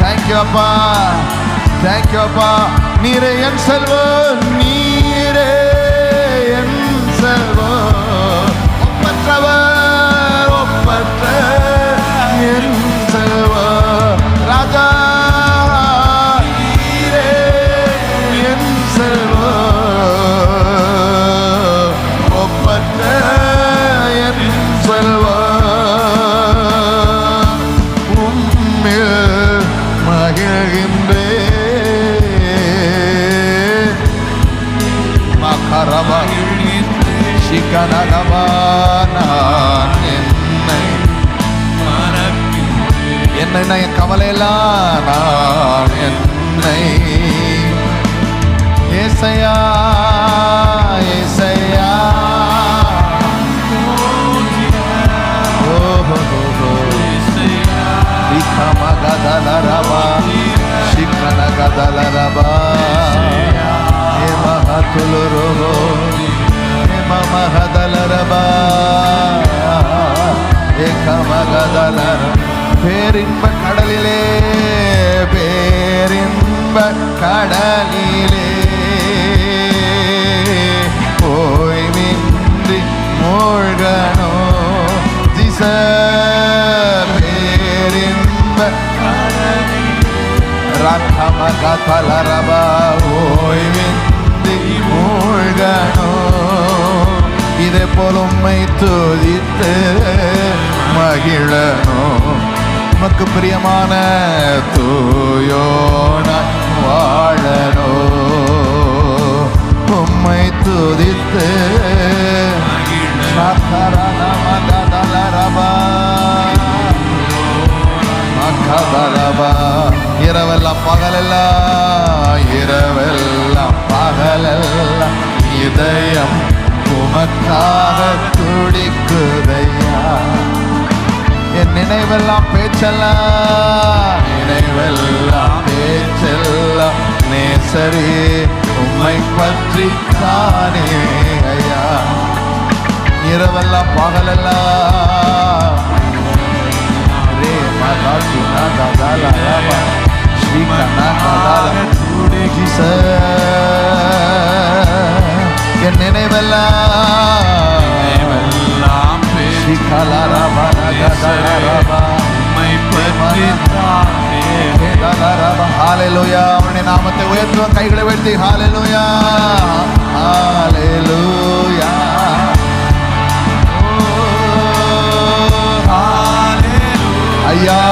Thank you అప్పా thank you అప్పా నీరే ఎన్ సెల్వ? నీ என்னை என் கவலையெல்லாம் நான் என்னை ஏசையா ஏசையா. ஓ ஹோ ஹோ ஹோ பேரின்ப கடலிலே பேரின்ப கடலிலே. ஓய்வின்றி மூழ்கனோ திச பேரின்ப ரத்தமகதலரபா ஓய்வின்றி மூழ்கனோ. இதே போல் உம்மை துதித்து மகிழனோ? உமக்கு பிரியமான தூயோன வாழனோ? உம்மை துதித்து இரவெல்லாம் பகலெல்லாம் இரவெல்லாம் பகலெல்லாம் இதயம் உமக்காக துடிக்குதையா நினைவெல்லாம் பேச்செல்லாம் நினைவெல்லாம் பேச்செல்லாம் நேசரே உம்மை பற்றி தானே ஐயா. இரவெல்லாம் பகலெல்லாம் ரே மகா சுனா கதால ரபா ஸ்ரீ கதால ஜீசஸ் என் நினைவெல்லாம் எல்லாம் ஸ்ரீ கலா ரபா ஹாலேலுயா அவனுடைய நாமத்தை உயர்த்துவோம். கைகளை உயர்த்தி. ஹாலேலுயா ஹாலேலுயா oh, ஐயா.